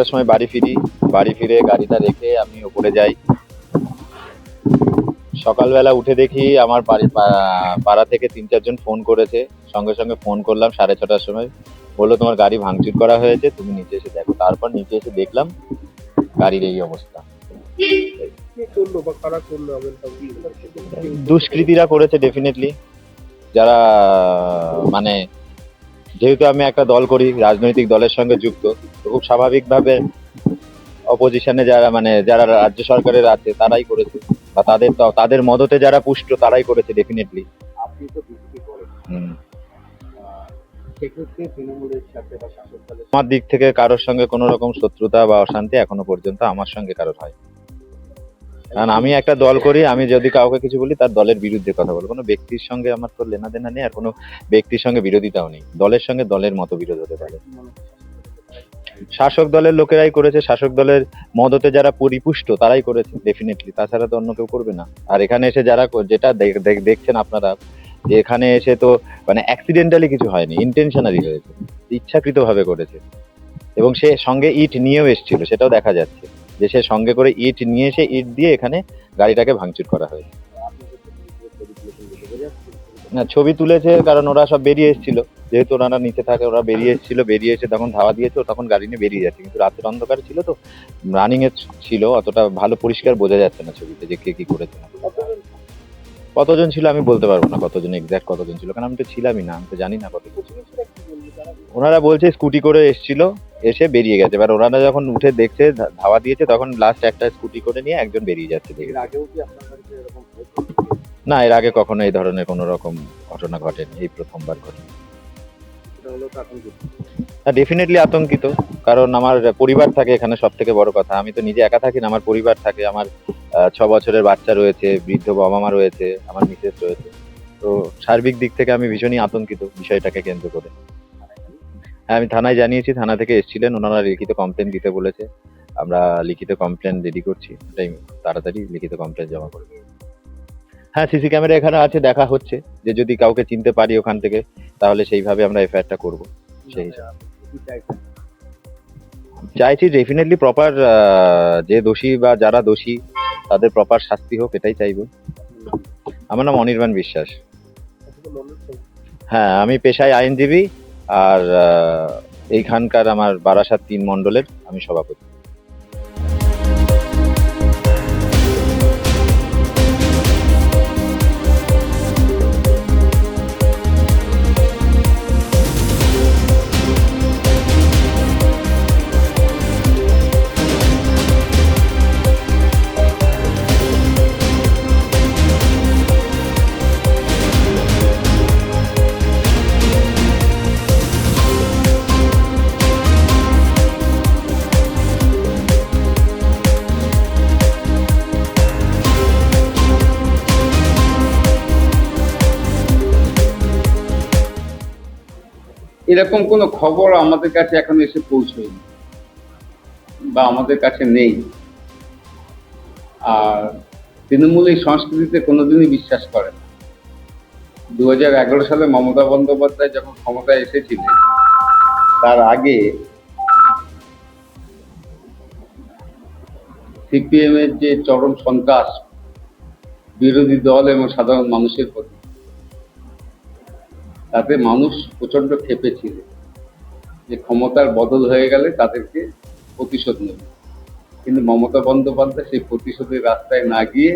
একটার সময় বাড়ি ফিরি বাড়ি ফিরে গাড়িটা রেখে আমি ওপরে যাই। সকালবেলা উঠে দেখি আমার পাড়া থেকে তিন চারজন ফোন করেছে। সঙ্গে সঙ্গে ফোন করলাম সাড়ে ছটার সময়। বলল তোমার গাড়ি ভাঙচুর করা হয়েছে তুমি নিচে এসে দেখো। তারপর নিচে এসে দেখলাম গাড়ির এই অবস্থা। দুষ্কৃতীরা করেছে ডেফিনেটলি যারা মানে যেহেতু আমি একটা দল করি রাজনৈতিক দলের সঙ্গে যুক্ত খুব স্বাভাবিকভাবে অপোজিশনে যারা মানে যারা রাজ্য সরকারের আছে তারাই করেছে। বা তাদের তাদের মদতে যারা পুষ্ট তারাই করেছে ডেফিনেটলি আপনি তো হুম। আমার দিক থেকে কারোর সঙ্গে কোনো রকম শত্রুতা বা অশান্তি এখনও পর্যন্ত আমার সঙ্গে কারোর হয়। কারণ আমি একটা দল করি আমি যদি কাউকে কিছু বলি তার দলের বিরুদ্ধে কথা বলব। কোনো ব্যক্তির সঙ্গে আমার তো লেনা দেনা নেই আর কোনো ব্যক্তির সঙ্গে বিরোধিতাও নেই। দলের সঙ্গে দলের মতো বিরোধ হতে পারে। শাসক দলের লোকেরাই করেছে, শাসক দলের মদতে যারা পরিপুষ্ট তারাই করেছে ডেফিনেটলি তাছাড়া তো অন্য কেউ করবে না। আর এখানে এসে যারা যেটা দেখ- দেখ- দেখছেন আপনারা, যে এখানে এসে তো মানে অ্যাক্সিডেন্টালি কিছু হয়নি ইন্টেনশনালি হয়েছে, ইচ্ছাকৃতভাবে করেছে। এবং সে সঙ্গে ইট নিয়েও এসেছিল, সেটাও দেখা যাচ্ছে। যে সে সঙ্গে করে ইট নিয়ে এসে ইট দিয়ে এখানে গাড়িটাকে ভাঙচুর করা হয়েছে। না, ছবি তুলেছে কারণ ওরা সব বেরিয়ে এসেছিল। যেহেতু ওনারা নিচে থাকে, ওরা বেরিয়ে এসেছিল, বেরিয়ে এসে তখন ধাওয়া দিয়েছে তখন গাড়ি নিয়ে বেরিয়ে যাচ্ছে। কিন্তু রাতের অন্ধকার ছিল তো রানিং এ ছিল, অতটা ভালো পরিষ্কার বোঝা যাচ্ছে না ছবিতে যে কে কি করেছে না কতজন ছিল আমি বলতে পারব না কতজন এক্সাক্ট কতজন ছিল, কারণ আমি তো ছিলামই না, আমি তো জানি না কত ওনারা বলছে স্কুটি করে এসেছিল, এসে বেরিয়ে গেছে। এবার ওনারা যখন উঠে দেখছে ধাওয়া দিয়েছে, তখন লাস্ট একটা স্কুটি করে নিয়ে একজন বেরিয়ে যাচ্ছে। দেখে? না এর আগে কখনো এই ধরনের কোনো রকম ঘটনা ঘটেনি এই প্রথমবার ঘটে কি? ডেফিনেটলি আতঙ্কিত কারণ আমার পরিবার থাকে এখানে সব থেকে বড় কথা। আমি তো নিজে একা থাকি না আমার পরিবার থাকে আমার ছ বছরের বাচ্চা রয়েছে বৃদ্ধ বাবা মা রয়েছে আমার মিসেস রয়েছে। তো সার্বিক দিক থেকে আমি ভীষণই আতঙ্কিত বিষয়টাকে কেন্দ্র করে। হ্যাঁ আমি থানায় জানিয়েছি থানা থেকে এসেছিলেন ওনারা লিখিত কমপ্লেন দিতে বলেছে। আমরা লিখিত কমপ্লেন রেডি করছি তাড়াতাড়ি লিখিত কমপ্লেন জমা করব হ্যাঁ সিসি ক্যামেরা এখানে আছে, দেখা হচ্ছে যে যদি কাউকে চিনতে পারি ওখান থেকে, তাহলে সেইভাবে আমরা এফআইআরটা করব। সেই? চাইছি ডেফিনেটলি প্রপার যে দোষী বা যারা দোষী, তাদের প্রপার শাস্তি হোক, এটাই চাইব। আমার নাম অনির্বাণ বিশ্বাস। হ্যাঁ আমি পেশায় আইনজীবী, আর এইখানকার আমার বারাসাত তিন মণ্ডলের আমি সভাপতি। এরকম কোনো খবর আমাদের কাছে এখন এসে পৌঁছয়নি বা আমাদের কাছে নেই। আর তৃণমূল এই সংস্কৃতিতে কোনোদিনই বিশ্বাস করে না। দু হাজার এগারো সালে মমতা বন্দ্যোপাধ্যায় যখন ক্ষমতায় এসেছিলেন, তার আগে সিপিএম এর যে চরম সন্ত্রাস, বিরোধী দল এবং সাধারণ মানুষের প্রতি তাতে মানুষ প্রচণ্ড ক্ষেপে ছিল। যে ক্ষমতার বদল হয়ে গেলে তাদেরকে প্রতিশোধ নেবে। কিন্তু মমতা বন্দ্যোপাধ্যায় সেই প্রতিশোধের রাস্তায় না গিয়ে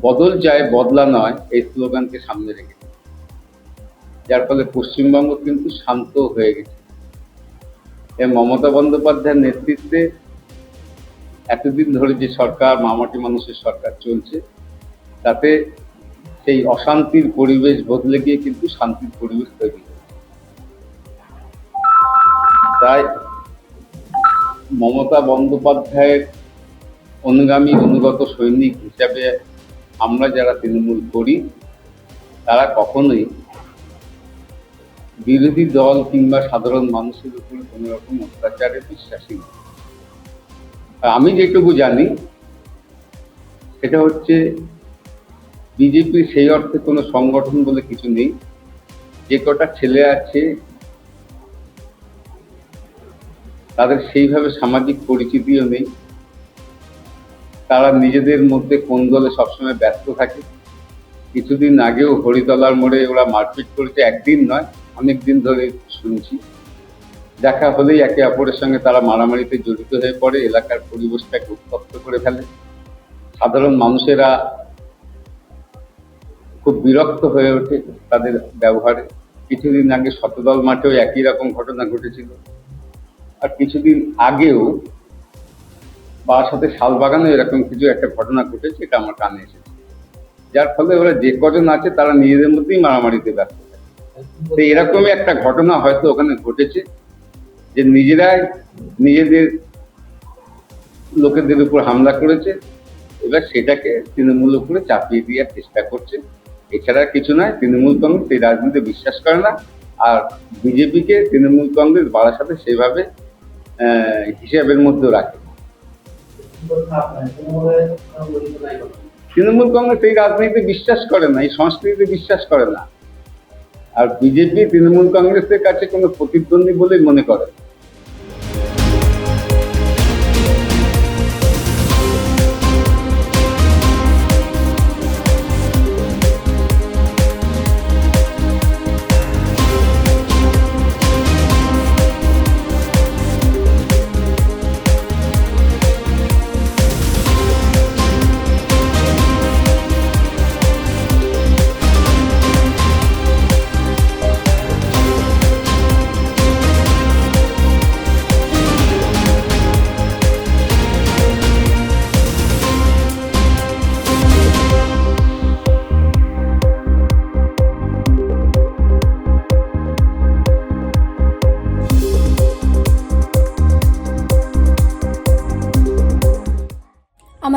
বদল চায়, বদলা নয়, এই স্লোগানকে সামনে রেখেছে যার ফলে পশ্চিমবঙ্গ কিন্তু শান্ত হয়ে গেছে। এবং মমতা বন্দ্যোপাধ্যায়ের নেতৃত্বে এতদিন ধরে যে সরকার, মামাটি মানুষের সরকার চলছে, তাতে সেই অশান্তির পরিবেশ বদলে গিয়ে কিন্তু শান্তির পরিবেশ তৈরি তাই মমতা বন্দ্যোপাধ্যায়ের অনুগামী, অনুগত সৈনিক হিসাবে আমরা যারা তৃণমূল করি, তারা কখনোই বিরোধী দল কিংবা সাধারণ মানুষের উপরে কোনো রকম অত্যাচারে বিশ্বাসী আমি যেটুকু জানি, সেটা হচ্ছে বিজেপির সেই অর্থে কোনো সংগঠন বলে কিছু নেই। যে কটা ছেলে আছে, তাদের সেইভাবে সামাজিক পরিচিতিও নেই। তারা নিজেদের মধ্যে কোন দলে সবসময় ব্যস্ত থাকে। কিছুদিন আগেও হরিতলার মোড়ে ওরা মারপিট করেছে, একদিন নয় অনেক দিন ধরে শুনছি। দেখা হলেই একে অপরের সঙ্গে তারা মারামারিতে জড়িত হয়ে পড়ে, এলাকার পরিবেশটাকে উত্তপ্ত করে ফেলে। সাধারণ মানুষেরা খুব বিরক্ত হয়ে ওঠে তাদের ব্যবহারে। কিছুদিন আগে শতদল মাঠেও একই রকম ঘটনা ঘটেছিল। আর কিছুদিন আগেও বারাসাতে শালবাগানে এরকম কিছু একটা ঘটনা ঘটেছে, এটা আমার কানে এসেছে। যার ফলে ওরা যে কজন আছে, তারা নিজেদের মধ্যেই মারামারিতে ব্যস্ত তো এরকমই একটা ঘটনা হয়তো ওখানে ঘটেছে যে নিজেরাই নিজেদের লোকেদের উপর হামলা করেছে, এবার সেটাকে তৃণমূল উপরে চাপিয়ে দেওয়ার চেষ্টা করছে। এছাড়া কিছু নয় তৃণমূল কংগ্রেস এই রাজনীতিতে বিশ্বাস করে না। আর বিজেপিকে তৃণমূল কংগ্রেস বারাসাতে আহ, হিসাবের মধ্যে রাখে তৃণমূল কংগ্রেস এই রাজনীতিতে বিশ্বাস করে না এই সংস্কৃতিতে বিশ্বাস করে না। আর বিজেপি তৃণমূল কংগ্রেসের কাছে কোনো প্রতিদ্বন্দ্বী বলেই মনে করে না।